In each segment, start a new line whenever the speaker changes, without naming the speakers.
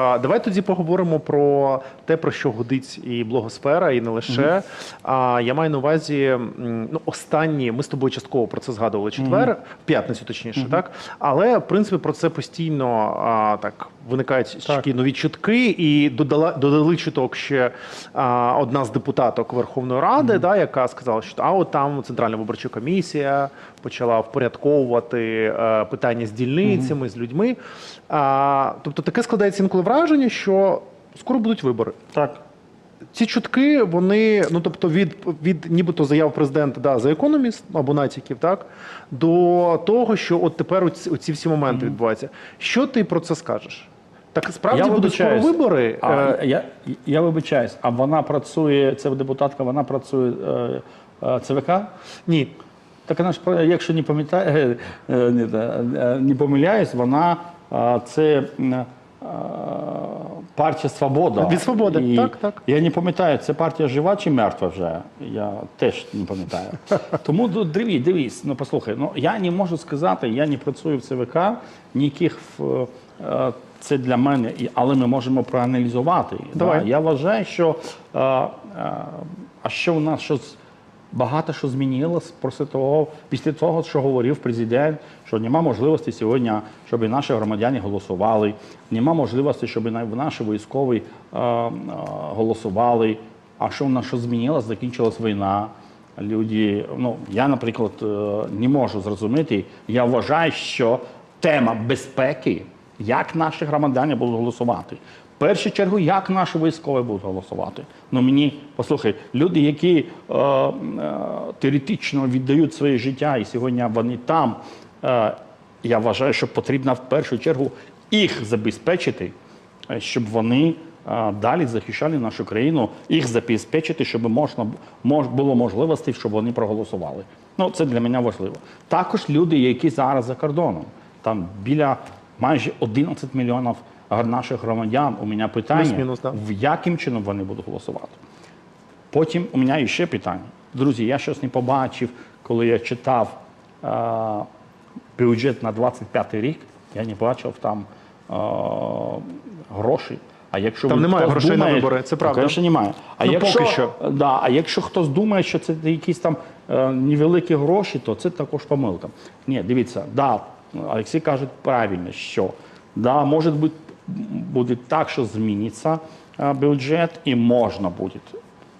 А, Давай тоді поговоримо про те, про що годить і блогосфера, і не лише. А я маю на увазі ну, останні. Ми з тобою частково про це згадували четвер, в п'ятницю, точніше, так. Але в принципі про це постійно а, так виникають такі нові чутки, і додала додали чуток ще а, одна з депутаток Верховної Ради, да, яка сказала, що а от там Центральна виборча комісія почала впорядковувати е, питання з дільницями, з людьми. А, тобто таке складається інколи враження, що скоро будуть вибори.
Так.
Ці чутки, вони, ну тобто, від, від нібито заяв президента да, за економіст або натяків, так до того, що от тепер оці, оці всі моменти відбуваються. Що ти про це скажеш? Так справді
Я
будуть скоро вибори.
А,
Е,
я, я вибачаюсь, а вона працює, це депутатка, вона працює е, е, ЦВК?
Ні.
Так вона ж, якщо не пам'ятає, е, е, не, е, не помиляюсь, вона е, це е, партія Свобода.
Від «Свободи»,
І
так, так.
Я не пам'ятаю, це партія жива чи мертва вже. Я теж не пам'ятаю. Тому дивись, дивись, ну послухай, ну я не можу сказати, я не працюю в ЦВК, ніяких в, е, це для мене, але ми можемо проаналізувати.
Давай.
Да? Я вважаю, що е, е, а що у нас щось багато що змінилось після того, після того, що говорив президент, що нема можливості сьогодні, щоб наші громадяни голосували, нема можливості, щоб на- наші військові е, е, голосували. А що в нас що змінилось? Закінчилась війна. Люди, ну я, наприклад, е, не можу зрозуміти. Я вважаю, що тема безпеки, як наші громадяни будуть голосувати. Першу чергу, як наші військові будуть голосувати. Ну мені послухай, люди, які е, е, теоретично віддають своє життя, і сьогодні вони там. Е, я вважаю, що потрібно в першу чергу їх забезпечити, е, щоб вони е, далі захищали нашу країну, їх забезпечити, щоб можна мож, було можливості, щоб вони проголосували. Ну це для мене важливо. Також люди, які зараз за кордоном, там біля майже 11 мільйонів наших громадян. У мене питання,
да.
в яким чином вони будуть голосувати. Потім у мене ще питання. Друзі, я щось не побачив, коли я читав е, бюджет на 25 рік, я не бачив там е, грошей. А якщо
Там немає грошей на вибори, це правда.
Звісно, немає. А
Ну,
якщо,
поки що.
Да, а якщо хтось думає, що це якісь там е, невеликі гроші, то це також помилка. Ні, дивіться, да, Олексій каже правильно, що да, може бути буде так, що зміниться бюджет, і можна буде,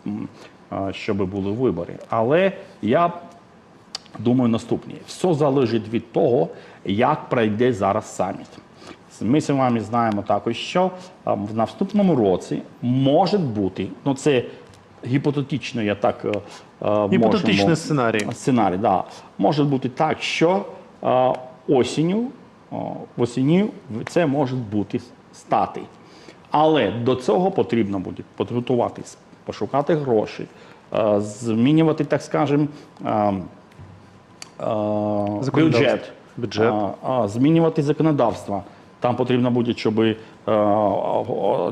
м, е, щоб були вибори. Але я думаю наступне. Все залежить від того, як пройде зараз саміт. Ми з вами знаємо також, що в наступному році може бути, ну це гіпотетично, я так
Гіпотетичний
можемо-
сценарій.
Сценарій, да. Може бути так, що осінню, осінню це може бути стати. Але до цього потрібно буде підготуватись, пошукати гроші, е, змінювати, так скажемо, е, е, бюджет,
Бюджет.
Змінювати законодавство. Там потрібно буде, щоб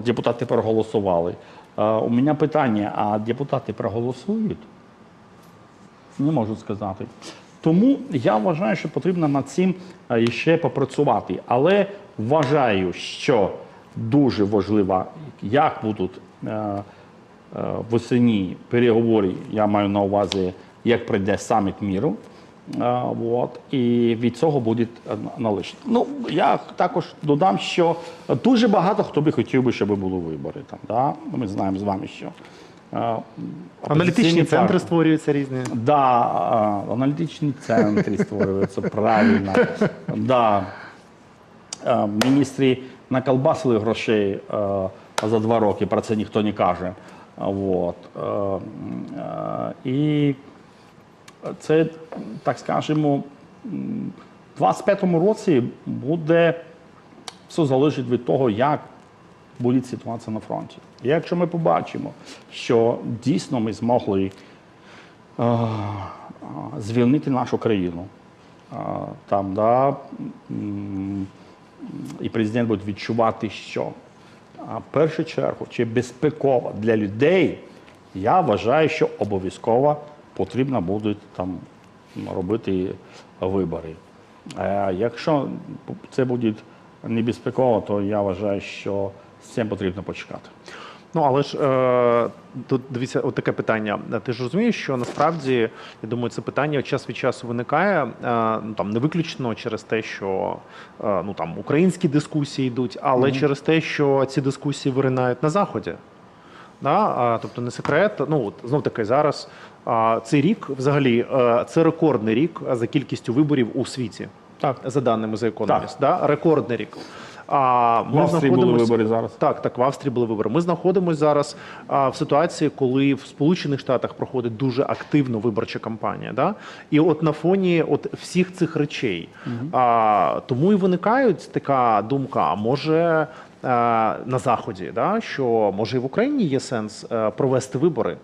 депутати проголосували. У мене питання: а депутати проголосують? Не можу сказати. Тому я вважаю, що потрібно над цим е, ще попрацювати. Але вважаю, що дуже важливо, як будуть е, е, переговори, я маю на увазі, як прийде саміт міру. От, і від цього буде належати. Ну, я також додам, що дуже багато хто би хотів би, щоб були вибори. Там, да? Ми знаємо з вами, що
Аналітичні центри створюються різні.
Да, а, аналітичні центри створюються правильно. Да. А, Міністри наколбасили грошей за два роки, про це ніхто не каже. Вот. І це, так скажемо, в 25-му році буде все залежить від того, як буде ситуація на фронті. І якщо ми побачимо, що дійсно ми змогли а, а, звільнити нашу країну. А, Там, да, і президент буде відчувати, що в першу чергу, чи безпеково для людей, я вважаю, що обов'язково потрібно буде там робити вибори. А якщо це буде небезпеково, то я вважаю, що з цим потрібно почекати.
Ну але ж е, тут дивіться, от таке питання. Ти ж розумієш, що насправді я думаю, це питання час від часу виникає. Е, ну там не виключно через те, що е, ну там українські дискусії йдуть, але через те, що ці дискусії виринають на заході. Да? А, тобто не секрет. Ну от знов таки зараз а, цей рік, взагалі, е, це рекордний рік за кількістю виборів у світі.
Так.
За даними за Economist. Да? Рекордний рік. А,
В Австрії були вибори зараз.
так, так, в Австрії були вибори. Ми знаходимося зараз а, в ситуації, коли в Сполучених Штатах проходить дуже активно виборча кампанія. Да? І от на фоні от всіх цих речей а, тому і виникають така думка: а може на Заході, да? що може і в Україні є сенс е, провести вибори.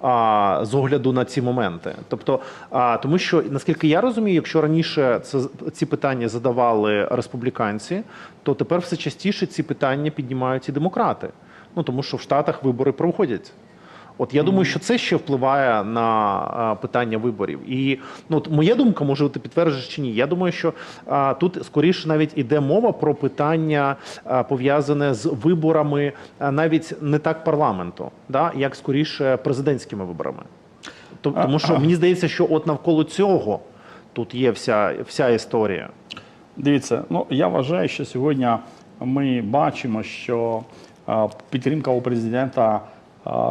А, з огляду на ці моменти, тобто, а, тому що наскільки я розумію, якщо раніше це ці питання задавали республіканці, то тепер все частіше ці питання піднімають і демократи. Ну тому що в Штатах вибори проходять. От я думаю, що це ще впливає на питання виборів. І ну от моя думка, може, ти підтверджуєш чи ні. Я думаю, що а, тут скоріше навіть іде мова про питання а, пов'язане з виборами, а, навіть не так парламенту, да, як скоріше президентськими виборами. Тому що мені здається, що от навколо цього тут є вся, вся історія.
Дивіться, ну я вважаю, що сьогодні ми бачимо, що е, підтримка у президента е,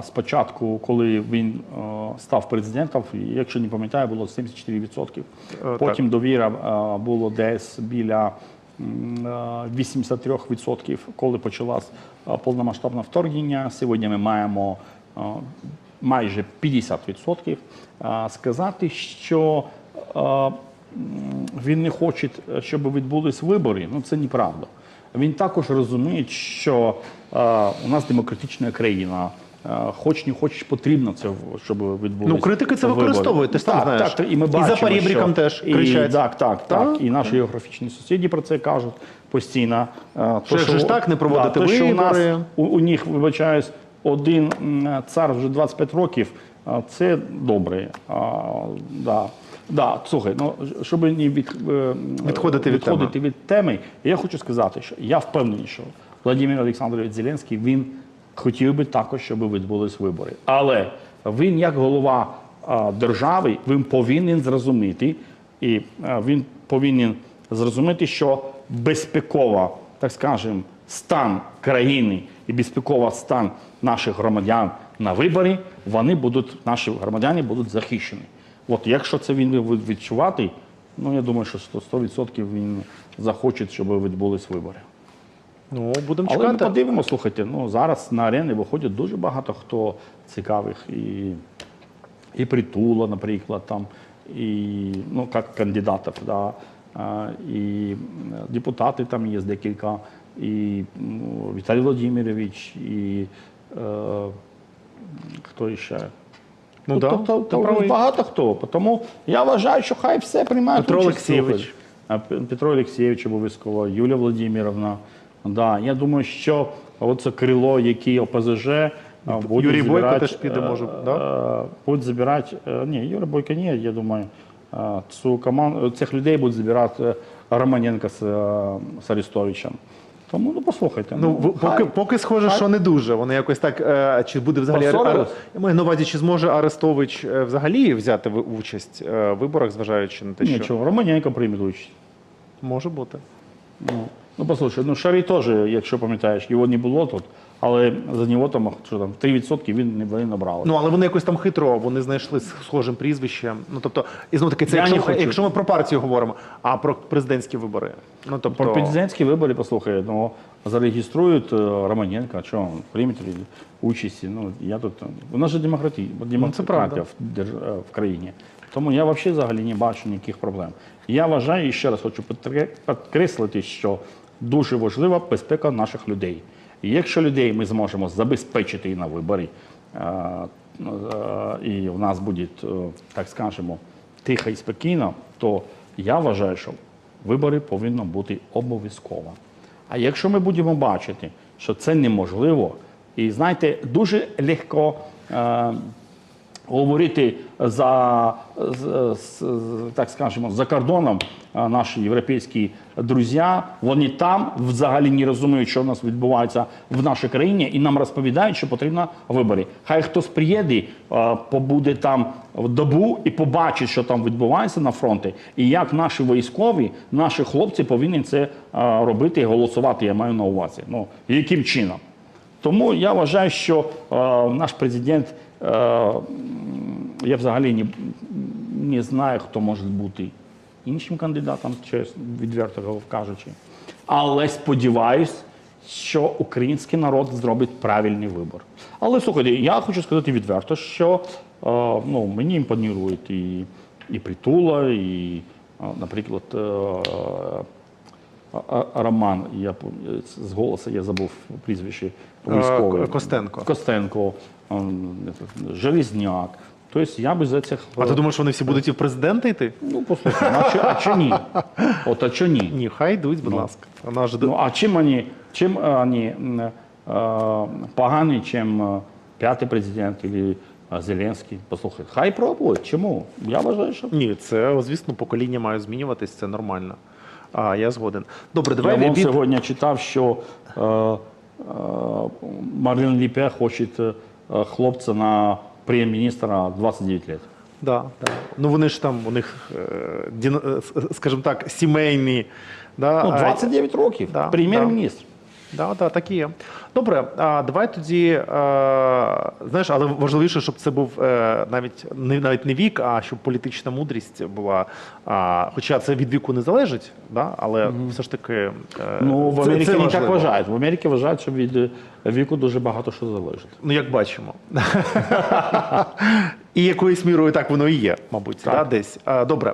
спочатку, коли він е, став президентом, якщо не пам'ятаю, було 74%.
так.
Потім довіра е, було десь біля м, е, 83%, коли почалось е, повномасштабне вторгнення. Сьогодні ми маємо е, майже 50%. Е, Сказати, що е, він не хоче, щоб відбулись вибори, ну це неправда. Він також розуміє, що е, у нас демократична країна. Хоч не хоч потрібно це, щоб відбулося.
Ну, критики це використовують, ти сам
так,
знаєш.
Так, і ми
І за
бачимо,
поребриком
що-
теж
і. Так, так, так.
Так.
І наші географічні сусіди про це кажуть постійно. Е,
Що ж так не проводити
то, що у нас у, у них, вибачаюсь, один цар вже 25 років, це добре. А, да. Да, слухай, ну щоб не від, е,
Відходити від
відходити від теми, я хочу сказати, що я впевнений, що Владимир Олександрович Зеленський він хотів би також, щоб відбулись вибори. Але він, як голова держави, він повинен зрозуміти, і він повинен зрозуміти, що безпекова, так скажемо, стан країни і безпекова стан наших громадян на виборі, вони будуть, наші громадяни будуть захищені. От якщо це він буде відчувати, ну я думаю, що 100%, 100% він захоче, щоб відбулись вибори.
Ну будемо
Але ми
чекати.
подивимося, слухайте, ну зараз на арени виходять дуже багато хто цікавих і, і Притула, наприклад, там, і ну, як кандидатів, да, і депутати там є декілька, і ну, Віталій Володимирович, і е, хто ще?
Ну, да,
тобто,
ти
то багато хто. Тому я вважаю, що хай все приймають.
Петро Олексійович.
Петро Олексійович обов'язково, Юлія Володимировна. Да, я думаю, що оце крило, яке ОПЗЖ, а, буде
Юрій Бойко теж піде,
е,
може, да?
е, Будуть збирати, е, ні, Юрій Бойко ні, я думаю, е, цю команду, цих людей будуть збирати е, Романенко з, е, з Арестовичем. Тому, ну, послухайте.
Ну, в-
хай.
поки, поки схоже, що не дуже. Вони якось так. Е, чи буде взагалі
Поссорились?
Я маю на увазі, чи зможе Арестович е, взагалі взяти участь е, в виборах, зважаючи на те, що
Нічого, Романенко прийме участь.
може бути.
Ну, ну послухай, ну Шарі теж, якщо пам'ятаєш, його не було тут, але за нього там, що там 3% він не набрали.
Ну але вони якось там хитро, вони знайшли з схожим прізвищем. Ну тобто, і знову таки, це
Я не
якщо,
хочу.
якщо ми про партію говоримо, а про президентські вибори. Ну тобто
Про президентські вибори, послухай, ну, зареєструють е, Романенка, що він прийме тоді участі. Ну, я тут, у нас же демократи, демократія
правда.
в, держ- е, в країні. Тому я взагалі взагалі не бачу ніяких проблем. Я вважаю, і ще раз хочу підкре- підкреслити, що дуже важлива безпека наших людей. І якщо людей ми зможемо забезпечити на виборі, е, е, і в нас буде, е, так скажемо, тихо і спокійно, то я вважаю, що вибори повинні бути обов'язково. А якщо ми будемо бачити, що це неможливо, і знаєте, дуже легко говорити за, так скажемо, за кордоном наші європейські друзі, вони там взагалі не розуміють, що у нас відбувається в нашій країні, і нам розповідають, що потрібно вибори. Хай хтось приїде, побуде там в добу і побачить, що там відбувається на фронті, і як наші військові, наші хлопці повинні це робити і голосувати. Я маю на увазі. Ну яким чином? Тому я вважаю, що наш президент, я взагалі не, не знаю, хто може бути іншим кандидатом, чесно, відверто кажучи. Але сподіваюсь, що український народ зробить правильний вибір. Але слухайте, я хочу сказати відверто, що е, ну, мені імпонують і, і Притула, і, е, наприклад, е, Роман, я з голосу я забув прізвище військове.
Е, Костенко.
Костенко, ем, Железняк. Тобто я би за цих.
А ти думаєш, вони всі будуть і в президенти йти?
Ну, послухай, ну, а чи, а чи ні? От, а чи ні?
Ні, хай йдуть, будь ласка. Вона ж
Ну, а чим вони, чим вони м, е, погані, чим е, п'ятий президент або Зеленський? Послухай, хай пробують. Чому? Я вважаю, що
ні, це звісно покоління має змінюватись, це нормально. А я згоден. Добре, давай
Я вам
від...
сьогодні читав, що е, е, Марлен Ліпе хочет хлопца хлопця на прем'єр-міністра 29 років.
Да, да. Ну вони ж там у них, е, е, скажімо так, сімейні. Да,
Ну,
а-
29 років.
Да,
прем'єр-міністр.
Да, да, так і є. Добре, а давай тоді, е, знаєш, але важливіше, щоб це був е, навіть не навіть не вік, а щоб політична мудрість була. А, хоча це від віку не залежить, да, але все ж таки. е,
Ну, в Америці
це
не так вважають. В Америці вважають, що від віку дуже багато що залежить.
Ну, як бачимо. і якоюсь мірою так воно і є, мабуть,
Так.
Да, десь. А, добре.